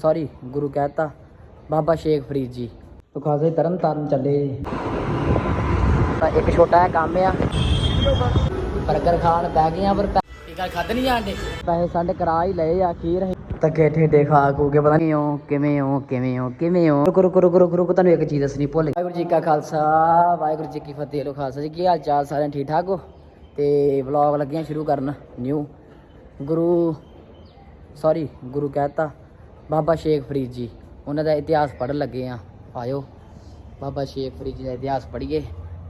Sorry ਗੁਰੂ ਕਹਿਤਾ, ਬਾਬਾ ਸ਼ੇਖ ਫਰੀਦ ਜੀ। ਤੋ ਖਾਸੇ ਤਰਨ ਤਾਰਨ ਚੱਲੇ। ਤਾਂ ਇੱਕ ਛੋਟਾ ਜਿਹਾ ਕੰਮ ਆ। 버ਗਰ ਖਾਣ ਬਹਿ ਗਏ ਆ ਪਰ ਇਹ ਗੱਲ ਖਾਦ ਨਹੀਂ ਜਾਂਦੇ ਪੈਸੇ ਸਾਡੇ ਕਰਾ ਹੀ ਲਏ ਆ, ਕੀ ਰਹੇ? ਤੱਕੇ ਠੇਡੇ ਖਾ ਖੂ ਕੇ ਪਤਾ ਨਹੀਂ ਹੋ ਕਿਵੇਂ ਹੋ ਕਿਵੇਂ ਹੋ ਕਿਵੇਂ ਹੋ। ਰੁਕੋ ਰੁਕੋ ਰੁਕੋ ਰੁਕੋ ਰੁਕੋ, ਤੁਹਾਨੂੰ ਇੱਕ ਚੀਜ਼ ਦੱਸਣੀ ਭੁੱਲ ਗਈ। ਵਾਹਿਗੁਰੂ ਜੀ ਕਾ ਖਾਲਸਾ, ਵਾਹਿਗੁਰੂ ਜੀ ਕੀ ਫਤਿਹ। ਲੋ ਖਾਲਸਾ ਜੀ, ਕੀ ਹਾਲ ਚਾਲ ਸਾਰਿਆਂ? ਠੀਕ ਠਾਕ ਹੋ? ਤੇ ਵਲੌਗ ਲੱਗਿਆ ਸ਼ੁਰੂ ਕਰਨ ਨਿਊ ਗੁਰੂ ਸੌਰੀ ਗੁਰੂ ਕਹਿਤਾ ਬਾਬਾ ਸ਼ੇਖ ਫਰੀਦ ਜੀ, ਉਹਨਾਂ ਦਾ ਇਤਿਹਾਸ ਪੜ੍ਹਨ ਲੱਗੇ ਆ ਆਇਓ, ਬਾਬਾ ਸ਼ੇਖ ਫਰੀਦ ਜੀ ਦਾ ਇਤਿਹਾਸ ਪੜ੍ਹੀਏ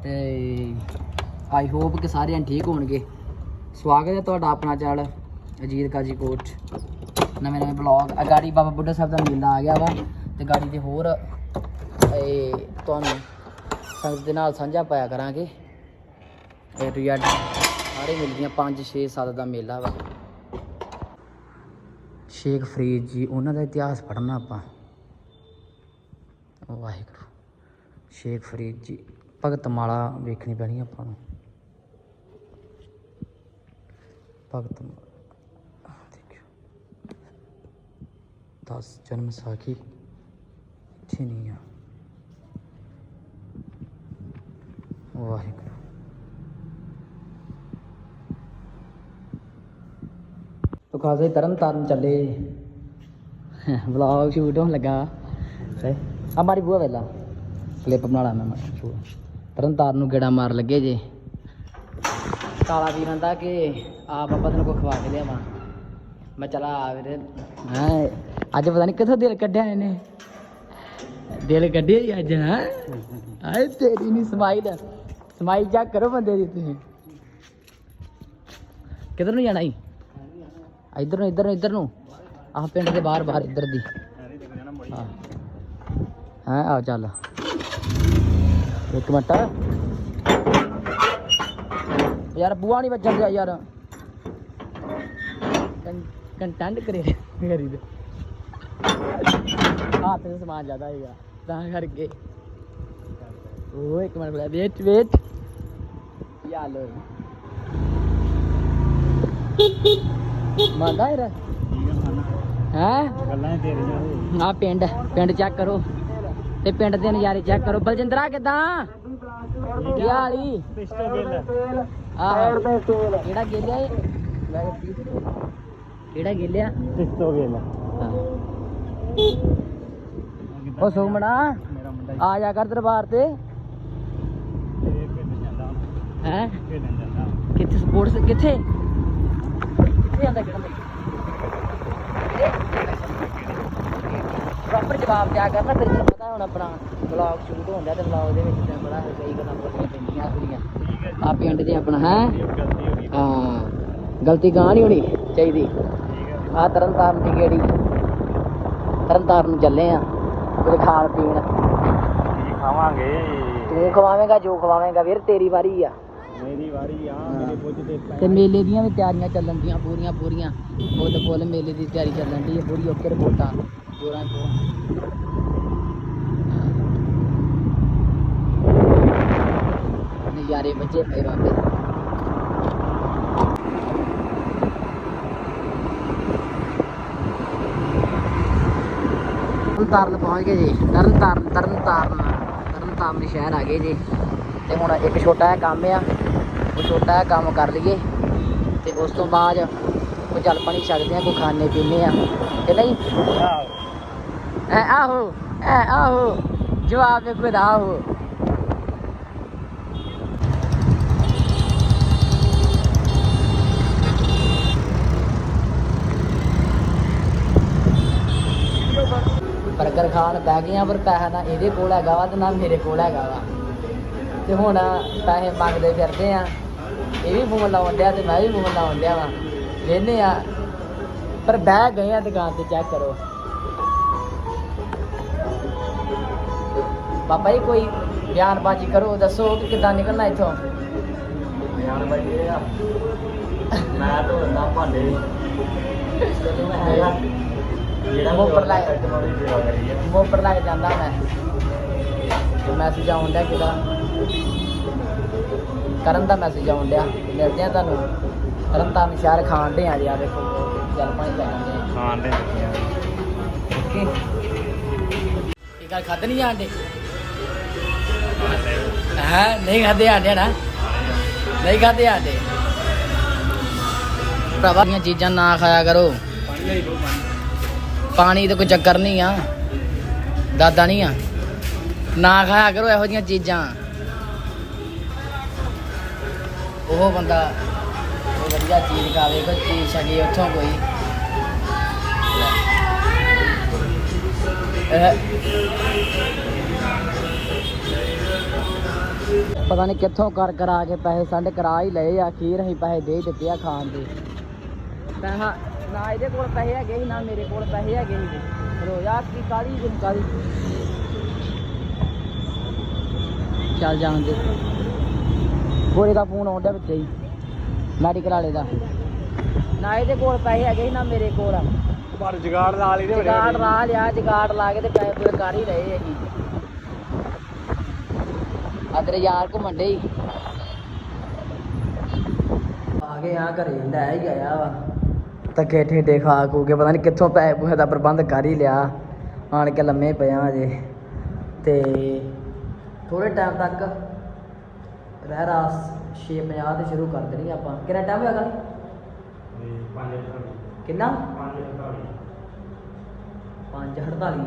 ਤੇ ਆਈ ਹੋਪ ਕਿ ਸਾਰੇ ਠੀਕ ਹੋਣਗੇ। ਸਵਾਗਤ ਹੈ ਤੁਹਾਡਾ ਆਪਣਾ ਚੈਨਲ ਅਜੀਤ ਕਾਜੀ ਕੋਟ। ਨਵੇਂ ਨਵੇਂ ਬਲੌਗ ਅਗਾੜੀ ਬਾਬਾ ਬੁੱਢਾ ਸਾਹਿਬ ਦਾ ਮੇਲਾ ਆ ਗਿਆ ਵਾ ਤੇ ਗਾੜੀ ਦੇ ਹੋਰ, ਇਹ, ਤੁਹਾਨੂੰ ਸੰਗਤ ਦੇ ਨਾਲ ਸਾਂਝਾ ਪਾਇਆ ਕਰਾਂਗੇ। ਇਹ ਟੂ ਯਾਰ ਸਾਰੇ ਮਿਲਦੀਆਂ 5 6 7 ਦਾ ਮੇਲਾ ਵਾ। ਸ਼ੇਖ ਫਰੀਦ ਜੀ, ਉਹਨਾਂ ਦਾ ਇਤਿਹਾਸ ਪੜ੍ਹਨਾ ਆਪਾਂ। ਵਾਹਿਗੁਰੂ। ਸ਼ੇਖ ਫਰੀਦ ਜੀ, ਭਗਤ ਮਾਲਾ ਵੇਖਣੀ ਪੈਣੀ ਆਪਾਂ ਨੂੰ। ਭਗਤ ਮਾਲਾ ਦੇਖਿਓ। 10 ਜਨਮ ਸਾਖੀ ਇੱਥੇ ਨਹੀਂ ਆ। ਵਾਹਿਗੁਰੂ। ਤੋ ਖਾਸੇ ਤਰਨ ਤਾਰਨ ਚੱਲੇ। ਵਲੌਗ ਸ਼ੂਟ ਹੋਣ ਲੱਗਾ। ਆ ਮਾਰੀ ਬੂਆ ਵੇਲਾ। ਕਲਿੱਪ ਬਣਾ ਲਾ ਮੈਂ ਤਰਨ ਤਾਰਨ ਨੂੰ ਗੇੜਾ ਮਾਰ ਲੱਗੇ ਜੇ। ਕਾਲਾ ਵੀਰਾਂ ਦਾ ਕਿ ਆ ਬਾਬਾ ਤੈਨੂੰ ਕੋ ਖਵਾ ਕੇ ਲਿਆਵਾਂ। ਮੈਂ ਚਲਾ ਆ ਵੀਰੇ। ਹਾਂ, ਅੱਜ ਪਤਾ ਨਹੀਂ ਕਿੱਥੋਂ ਦਿਲ ਕੱਢਿਆ ਇਹਨੇ। ਦਿਲ ਕੱਢਿਆ ਹੀ ਅੱਜ, ਹਾਂ। ਆਏ ਤੇਰੀ ਨਹੀਂ ਸਮਾਈਲ ਸਮਾਈਲ ਜਾ ਕਰੋ ਬੰਦੇ ਦੀ ਤੁਸੀਂ। ਕਿਧਰ ਨੂੰ ਜਾਣਾ ਈ? ਇੱਧਰ ਨੂੰ ਇੱਧਰ ਨੂੰ ਇੱਧਰ ਨੂੰ। ਆਹ ਪਿੰਡ ਦੇ ਬਾਹਰ ਬਾਹਰ, ਇੱਧਰ ਦੀ। ਹਾਂ। ਹਾਂ, ਆ ਚੱਲ। ਇੱਕ ਮਿੰਟ। ਯਾਰ ਬੂਆ ਨਹੀਂ ਵੱਜਣ ਦਿਆ ਯਾਰ। ਕੰਟੈਂਟ ਕਰੇ ਕਰੀ ਦੇ ਹੱਥ ਤੇ ਸਮਾਨ ਜ਼ਿਆਦਾ ਹੈਗਾ। ਤਾਂ ਕਰਕੇ। ਉਹ ਇੱਕ ਮਿੰਟ ਵੇਟ ਵੇਟ ਯਾਲੋ ਮੰਦਾ ਯਾਰ ਹੈ? ਗੱਲਾਂ ਤੇਰੀਆਂ ਆ ਪਿੰਡ ਪਿੰਡ ਚੈੱਕ ਕਰੋ। ਤੇ ਪਿੰਡ ਦੇ ਨਜ਼ਾਰੇ ਚੈੱਕ ਕਰੋ। ਬਲਜਿੰਦਰਾ ਕਿਦਾਂ? ਕੀ ਹਾਲੀ ਪਿਸਟੋ ਬਿੱਲ ਆਹ ਕਿਹੜਾ ਗੇਲਿਆ ਕਿਹੜਾ ਗੇਲਿਆ। ਉਹ ਸੁਮਣਾ ਆ ਜਾ ਕਰ ਦਰਬਾਰ ਤੇ। ਹੈ? ਕਿੱਥੇ ਸਪੋਰਟਸ ਕਿੱਥੇ? ਜਾਂਦਾ ਕਿਹੜਾ ਪ੍ਰੋਪਰ ਜਵਾਬ ਦਿਆ ਕਰਨਾ ਫਿਰ ਤੈਨੂੰ ਪਤਾ ਹੁਣ ਆਪਣਾ ਵਲੌਗ ਸ਼ੂਟ ਹੁੰਦਾ ਤੇ ਵਲੌਗ ਦੇ ਵਿੱਚ ਤੈਨੂੰ ਬੜਾ ਕਈ ਗੱਲਾਂ ਬੋਲਣੀਆਂ ਪੈਂਦੀਆਂ ਕੁੜੀਆਂ ਠੀਕ ਹੈ ਆ ਪਿੰਡ 'ਚ ਆਪਣਾ ਹੈ? ਜੀ ਗਲਤੀ ਹੋ ਗਾਂ ਨਹੀਂ ਹੋਣੀ ਚਾਹੀਦੀ। ਆ ਤਰਨ ਤਾਰਨ ਦੀ ਗੇੜੀ। ਤਰਨ ਤਾਰਨ ਨੂੰ ਚੱਲੇ ਆ ਕੁਝ ਖਾਣ ਪੀਣ। ਜੀ ਖਾਵਾਂਗੇ। ਤੂੰ ਖਵਾਵੇਂਗਾ ਜੋ ਖਵਾਵੇਂਗਾ ਵੀਰ ਤੇਰੀ ਵਾਰੀ ਆ। ਮੇਰੀ ਵਾਰੀ ਆ ਮੇਰੇ ਪੁੱਜ ਤੇ ਤੇ ਮੇਲੇ ਦੀਆਂ ਵੀ ਤਿਆਰੀਆਂ ਚੱਲਣ ਦੀਆਂ ਪੂਰੀਆਂ ਪੂਰੀਆਂ ਫੁੱਲ ਫੁੱਲ ਮੇਲੇ ਦੀ ਤਿਆਰੀ ਚੱਲਣ ਦੀ ਹੈ ਪੂਰੀ ਓਕੇ ਰਿਪੋਰਟਾਂ ਜੋਰਾਂ ਤੋਂ ਨਜ਼ਾਰੇ ਬੱਚੇ ਪਏ ਬਾਬੇ ਤਰਨ ਤਾਰਨ ਪਹੁੰਚ ਗਏ ਜੀ ਤਰਨ ਤਾਰਨ ਤਰਨ ਤਾਰਨ ਤਰਨ ਤਾਰਨ ਸ਼ਹਿਰ ਆ ਗਏ ਜੀ ਤੇ ਹੁਣ ਇੱਕ ਛੋਟਾ ਜਿਹਾ ਕੰਮ ਆ ਉਹ ਛੋਟਾ ਜਿਹਾ ਕੰਮ ਕਰ ਲਈਏ ਤੇ ਉਸ ਤੋਂ ਬਾਅਦ ਕੋਈ ਜਲ ਪਾਣੀ ਛਕਦੇ ਆ ਕੋਈ ਖਾਣੇ ਪੀਣੇ ਆ। ਕਿ ਨਹੀਂ? ਐ ਆਹੋ ਆਹੋ, ਜਵਾਬ ਦੇ ਕੋਈ ਆਹੋ। ਬਰਗਰ ਖਾਣ ਬਹਿ ਗਏ ਆ ਪਰ ਪੈਸਾ ਨਾ ਇਹਦੇ ਕੋਲ ਹੈਗਾ ਵਾ ਤੇ ਨਾ ਮੇਰੇ ਕੋਲ ਹੈਗਾ ਵਾ। ਤੇ ਹੁਣ ਪੈਸੇ ਮੰਗਦੇ ਫਿਰਦੇ ਆ ਇਹ ਵੀ ਫੋਨ ਲਾਉਣ ਡਿਆ ਤੇ ਮੈਂ ਵੀ ਫੋਨ ਲਾਉਣ ਡਿਆ ਵਾ। ਲੈਨੇ ਆ। ਪਰ ਬਹਿ ਗਏ ਆ ਦੁਕਾਨ ਤੇ ਚੈੱਕ ਕਰੋ। ਬਾਬਾ ਜੀ ਕੋਈ ਬਿਆਨਬਾਜ਼ੀ ਕਰੋ ਦੱਸੋ ਕਿ ਕਿੱਦਾਂ ਨਿਕਲਣਾ ਇੱਥੋਂ? ਯਾਰ ਬਾਈ ਇਹ ਆ। ਮੈਂ ਤਾਂ ਨਾ ਭਾਂਡੇ। ਜਿਹੜਾ ਮੋਪਰ ਲਾਇਆ। ਟੈਕਨੋਲੋਜੀ ਸੇਵਾ ਕਰੀ ਹੈ ਮੋਪਰ ਲੱਗ ਜਾਂਦਾ ਮੈਂ। ਤੇ ਮੈਸੇਜ ਡਿਆ ਕਿਦਾ ਕਰਨ ਦਾ ਮੈਸੇਜ ਆਉਣ ਡਿਆ। ਮਿਲਦੇ ਆ ਤੁਹਾਨੂੰ। ਕਰਨ ਤਾਂ ਸ਼ਹਿਰ ਖਾਣ ਦੇ ਆ ਜੀ ਆ ਦੇਖੋ। ਚੱਲ ਪਾਣੀ ਲੈ ਜਾਂਦੇ ਆ। ਖਾਣ ਦੇ ਦਿੱਤੀਆਂ ਕਿ ਕੀ ਗੱਲ ਖਾਦੇ ਨਹੀਂ ਆਂਡੇ ਹਾਂ? ਨਹੀਂ ਖਾਦੇ ਆਂਡੇ ਨਾ? ਨਹੀਂ ਖਾਦੇ ਆਂਡੇ ਭਰਾਵਾ ਦੀਆਂ ਚੀਜ਼ਾਂ ਨਾ ਖਾਇਆ ਕਰੋ। ਪਾਣੀ ਤੇ ਕੋਈ ਚੱਕਰ ਨਹੀਂ ਆ। ਦਾਦਾ ਨਹੀਂ ਆ। ਨਾ ਖਾਇਆ ਕਰੋ ਇਹੋ ਜੀਆਂ ਚੀਜ਼ਾਂ। ਉਹ ਬੰਦਾ ਉਹ ਵਧੀਆ ਚੀਜ਼ ਖਾਵੇ, ਕੋਈ ਚੀਜ਼ ਛਕੇ ਉੱਥੋਂ ਕੋਈ। ਪਤਾ ਨਹੀਂ ਕਿੱਥੋਂ ਕਰ ਕਰਾ ਕੇ ਪੈਸੇ ਸੈਂਡ ਕਰਾ ਹੀ ਲਏ ਆ ਖੀਰ ਅਸੀਂ ਪੈਸੇ ਦੇ ਹੀ ਦਿੱਤੇ ਆ ਖਾਣ ਦੇ। ਪੈਸਾ ਨਾ ਇਹਦੇ ਕੋਲ ਪੈਸੇ ਹੈਗੇ ਸੀ, ਨਾ ਮੇਰੇ ਕੋਲ ਪੈਸੇ ਹੈਗੇ ਸੀ। ਰੋਇਆ ਕੀ ਕਾਲੀ ਜਿਮ ਚੱਲ ਜਾਣ ਦੇ। ਗੋਰੇ ਦਾ ਫੋਨ ਆਉਂਦਾ ਵਿੱਚ ਹੀ। ਮੈਡੀਕਲ ਵਾਲੇ ਦਾ। ਨਾ ਇਹਦੇ ਕੋਲ ਪੈਸੇ ਹੈਗੇ ਸੀ ਨਾ ਮੇਰੇ ਕੋਲ। ਪਰ ਜਗਾੜ ਨਾਲ ਹੀ ਦੇ ਜਗਾੜ ਲਾ ਲਿਆ ਜਗਾੜ ਲਾ ਕੇ ਤੇ ਪੈਸੇ ਪੂਰੇ ਕਰ ਹੀ ਰਹੇ ਆ ਤੇਰੇ ਯਾਰ ਘੁੰਮਣ ਡੇ ਆ ਗਏ ਆ ਘਰੇ ਲੈ ਹੀ ਆਇਆ ਵਾ। ਧੱਕੇ ਠੇਡੇ ਖਾ ਖੂ ਕੇ ਪਤਾ ਨਹੀਂ ਕਿੱਥੋਂ ਪੈਸੇ ਪੂਸੇ ਦਾ ਪ੍ਰਬੰਧ ਕਰ ਹੀ ਲਿਆ। ਆਣ ਕੇ ਲੰਮੇ ਪਿਆ ਅਜੇ ਤੇ ਥੋੜੇ ਟਾਈਮ ਤੱਕ ਰਹਿ ਰਾਸ 6:50 ਤੇ ਸ਼ੁਰੂ ਕਰ ਦੇਣੀ ਆਪਾਂ। ਕਿੰਨਾ ਟਾਈਮ ਹੋਇਆ ਗਾਲੀ ਕਿੰਨਾ? ਪੰਜ 5:48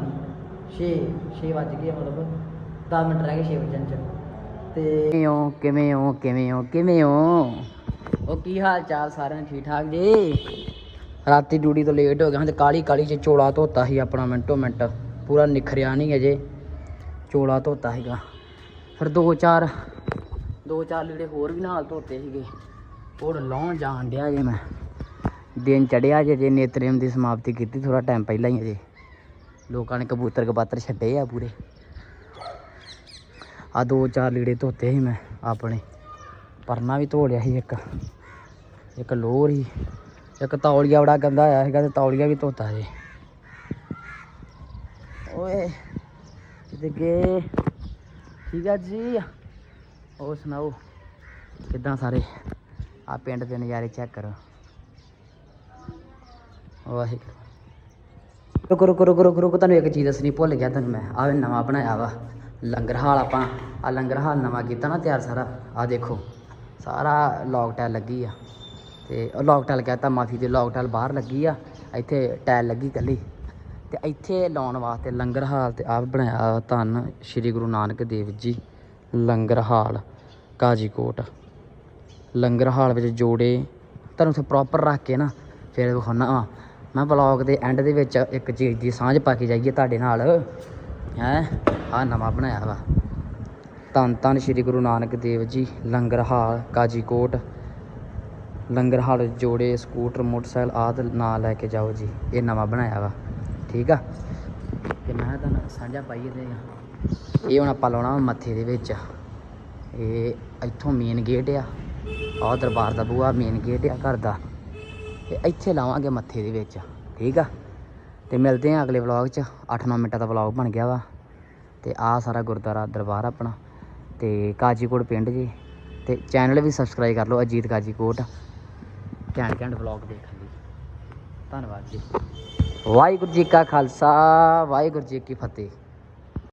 6 6 ਵੱਜ ਗਏ ਮਤਲਬ। 10 ਮਿੰਟ ਰਹਿ ਗਏ 6 ਵਜਣ ਚ। ਤੇ ਕਿਵੇਂ ਹੋ? ਕਿਵੇਂ ਹੋ? ਕਿਵੇਂ ਹੋ? ਕਿਵੇਂ ਹੋ? ਉਹ ਕੀ ਹਾਲ ਚਾਲ ਸਾਰਿਆਂ ਦੇ? ਠੀਕ ਠਾਕ ਜੀ? ਰਾਤੀ ਡਿਊਟੀ ਤੋਂ ਲੇਟ ਹੋ ਗਿਆ ਹਾਂ ਤੇ ਕਾਲੀ ਕਾਲੀ ਚ ਚੋਲਾ ਧੋਤਾ ਸੀ ਆਪਣਾ ਮਿੰਟੋ ਮਿੰਟ। ਪੂਰਾ ਨਿਖਰਿਆ ਨਹੀਂ ਅਜੇ। ਚੋਲਾ ਧੋਤਾ ਸੀਗਾ। ਫਿਰ ਦੋ ਚਾਰ ਦੋ ਚਾਰ ਲੀੜੇ ਹੋਰ ਵੀ ਨਾਲ ਧੋਤੇ ਸੀਗੇ। ਉਹ ਲਾਉਣ ਜਾਣ ਡਿਆ ਜੇ ਮੈਂ। ਦਿਨ ਚੜਿਆ ਜੇ ਜੇ ਨੇਤਰੇਮ ਦੀ ਸਮਾਪਤੀ ਕੀਤੀ ਥੋੜਾ ਟਾਈਮ ਪਹਿਲਾਂ ਹੀ ਅਜੇ ਲੋਕਾਂ ਨੇ ਕਬੂਤਰ ਕਬਾਤਰ ਛੱਡੇ ਆ ਪੂਰੇ। ਆ ਦੋ ਚਾਰ ਲੀੜੇ ਧੋਤੇ ਸੀ ਮੈਂ ਆਪਣੇ। ਪਰਨਾ ਵੀ ਧੋ ਲਿਆ ਸੀ ਇੱਕ। ਇੱਕ ਲੋਰ ਹੀ ਇੱਕ ਤੌਲੀਆ ਬੜਾ ਗੰਦਾ ਆਇਆ ਸੀਗਾ ਤੇ ਤੌਲੀਆ ਵੀ ਧੋਤਾ ਜੀ। ਓਏ, ਕਿਤੇ ਗਏ? ਠੀਕ ਆ ਜੀ? ਹੋਰ ਸੁਣਾਓ, ਕਿੱਦਾਂ ਸਾਰੇ? ਆ ਪਿੰਡ ਦੇ ਨਜ਼ਾਰੇ ਚੈੱਕ ਕਰੋ। ਵਾਹਿਗੁਰੂ। ਰੁਕੋ ਰੁਕੋ ਰੁਕੋ ਰੁਕ ਰੁਕ ਤੁਹਾਨੂੰ ਇੱਕ ਚੀਜ਼ ਦੱਸਣੀ ਭੁੱਲ ਗਿਆ ਤੁਹਾਨੂੰ ਮੈਂ। ਆਹ ਨਵਾਂ ਬਣਾਇਆ ਵਾ, ਲੰਗਰ ਹਾਲ ਆਪਾਂ। ਆ ਲੰਗਰ ਹਾਲ ਨਵਾਂ ਕੀਤਾ ਨਾ ਤਿਆਰ ਸਾਰਾ। ਆ ਦੇਖੋ, ਸਾਰਾ ਲੌਕ ਟੈਲ ਲੱਗੀ ਆ। ਤੇ ਉਹ ਲੌਕ ਟੈਲ ਕਹਤਾ ਮਾਫੀ ਤੇ ਲੌਕ ਟੈਲ ਬਾਹਰ ਲੱਗੀ ਆ। ਇੱਥੇ ਟੈਲ ਲੱਗੀ ਕੱਲੀ ਤੇ ਇੱਥੇ ਲਾਉਣ ਵਾਸਤੇ ਲੰਗਰ ਹਾਲ ਤੇ ਆਪ ਬਣਾਇਆ ਧੰਨ ਸ੍ਰੀ ਗੁਰੂ ਨਾਨਕ ਦੇਵ ਜੀ। ਲੰਗਰ ਹਾਲ ਕਾਜੀਕੋਟ ਲੰਗਰ ਹਾਲ ਵਿੱਚ ਜੋੜੇ ਤੁਹਾਨੂੰ ਉੱਥੇ ਪ੍ਰੋਪਰ ਰੱਖ ਕੇ ਨਾ, ਫਿਰ ਵਿਖਾਉਣਾ ਵਾ ਮੈਂ ਵਲੌਗ ਦੇ ਐਂਡ ਦੇ ਵਿੱਚ ਇੱਕ ਚੀਜ਼ ਦੀ ਸਾਂਝ ਪਾ ਕੇ ਜਾਈਏ ਤੁਹਾਡੇ ਨਾਲ। ਹੈ ਆ ਨਵਾਂ ਬਣਾਇਆ ਵਾ। ਧੰਨ ਧੰਨ ਸ੍ਰੀ ਗੁਰੂ ਨਾਨਕ ਦੇਵ ਜੀ ਲੰਗਰ ਹਾਲ ਕਾਜੀਕੋਟ ਲੰਗਰ ਹਾਲ ਜੋੜੇ, ਸਕੂਟਰ, ਮੋਟਰਸਾਈਕਲ ਆਦਿ ਨਾਲ ਲੈ ਕੇ ਜਾਓ ਜੀ। ਇਹ ਨਵਾਂ ਬਣਾਇਆ ਵਾ। ਠੀਕ ਆ? ਤੇ ਮੈਂ ਤੁਹਾਨੂੰ ਸਾਂਝਾ ਪਾਈਏ ਤੇ ਇਹ ਹੁਣ ਆਪਾਂ ਲਾਉਣਾ ਵਾ ਮੱਥੇ ਦੇ ਵਿੱਚ। ਇਹ ਇੱਥੋਂ ਮੇਨ ਗੇਟ ਆ। ਆਹ ਦਰਬਾਰ ਦਾ ਬੂਆ ਮੇਨ ਗੇਟ ਆ ਘਰ ਦਾ। ਤੇ ਇੱਥੇ ਲਾਵਾਂਗੇ ਮੱਥੇ ਦੇ ਵਿੱਚ। ਠੀਕ ਆ? ਤੇ ਮਿਲਦੇ ਆ ਅਗਲੇ ਵਲੌਗ 'ਚ। 8-9 ਮਿੰਟਾਂ ਦਾ ਵਲੌਗ ਬਣ ਗਿਆ ਵਾ। ਤੇ ਆ ਸਾਰਾ ਗੁਰਦੁਆਰਾ ਦਰਬਾਰ ਆਪਣਾ। ਤੇ ਕਾਜੀਕੋਟ ਪਿੰਡ ਜੀ। ਤੇ ਚੈਨਲ ਵੀ ਸਬਸਕ੍ਰਾਈਬ ਕਰ ਲਓ ਅਜੀਤ ਕਾਜੀਕੋਟ। ਘੈਂਟ ਘੈਂਟ ਵਲੌਗ ਦੇਖਣ ਲਈ। ਧੰਨਵਾਦ ਜੀ। ਵਾਹਿਗੁਰੂ ਜੀ ਕਾ ਖਾਲਸਾ, ਵਾਹਿਗੁਰੂ ਜੀ ਕੀ ਫਤਿਹ।